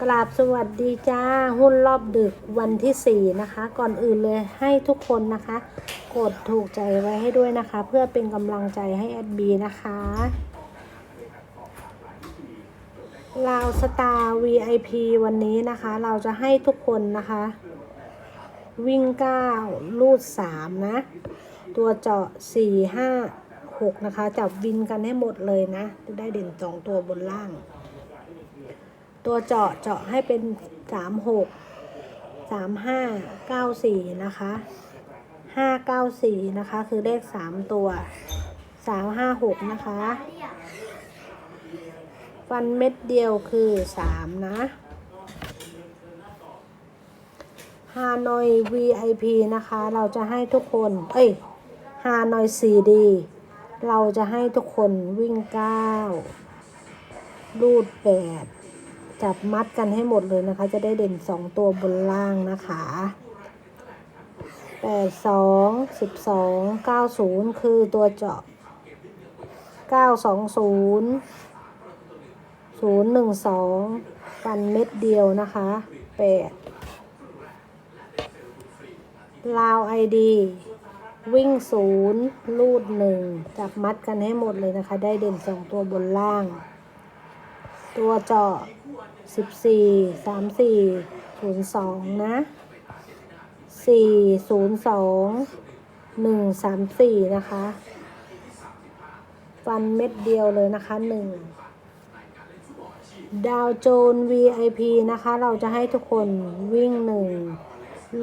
กราบสวัสดีจ้า หุ้นรอบดึกวันที่ 4 นะคะ ก่อนอื่นเลยให้ทุกคนนะคะ กดถูกใจไว้ให้ด้วยนะคะ เพื่อเป็นกำลังใจให้แอดบีนะคะลาวสตาร์ VIP วันนี้นะคะ เราจะให้ทุกคนนะคะ วิ่ง 9 ลูด 3 นะ ตัวเจาะ 4 5 6 นะคะ จับวินกันให้หมดเลยนะ จะได้เด่นสองตัวบนล่าง ตัวเจาะเจาะให้เป็นสามหกสามห้าเก้าสี่นะคะห้าเก้าสี่นะคะ คือเลขสามตัวสามห้าหกนะคะ ฟันเม็ดเดียวคือสามนะฮานอย VIP นะคะ เราจะให้ทุกคน เอ้ยฮานอย 4D เราจะให้ทุกคนวิ่งเก้ารูดแปด จับมัดกันให้หมดเลยนะคะ จะได้เด่นสองตัวบนล่างนะคะแปดสองสิบสองเก้าศูนย์คือตัวเจาะเก้าสองศูนย์ศูนย์หนึ่งสองฟันเม็ดเดียวนะคะแปดลาวไอดีวิ่งศูนย์ลูดหนึ่งจับมัดกันให้หมดเลยนะคะ ได้เด่นสองตัวบนล่าง ตัวเจาะ สิบสี่สามสี่ศูนย์สองนะสี่ศูนย์สองหนึ่งสามสี่นะคะ ฟันเม็ดเดียวเลยนะคะหนึ่งดาวโจน VIP นะคะ เราจะให้ทุกคนวิ่งหนึ่ง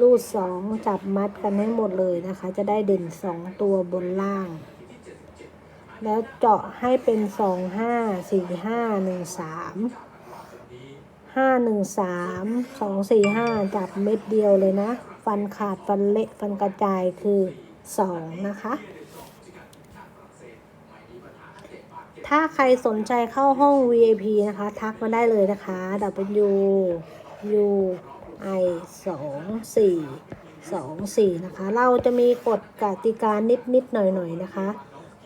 ลูดสองจับมัดกันให้หมดเลยนะคะ จะได้เด่นสองตัวบนล่าง แล้วเจาะให้เป็นสองห้าสี่ห้าหนึ่งสาม ห้าหนึ่งสามสองสี่ห้าจับเม็ดเดียวเลยนะ ฟันขาดฟันเละฟันกระจายคือสองนะคะ ถ้าใครสนใจเข้าห้อง VIP นะคะ ทักมาได้เลยนะคะ W U I สองสี่สองสี่นะคะ เราจะมีกฎกติกานิดนิดหน่อยหน่อยนะคะ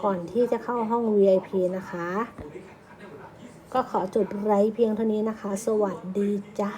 ก่อนที่จะเข้าห้อง VIP นะคะ ก็ขอจดไลค์เพียงเท่านี้นะคะ สวัสดีจ้า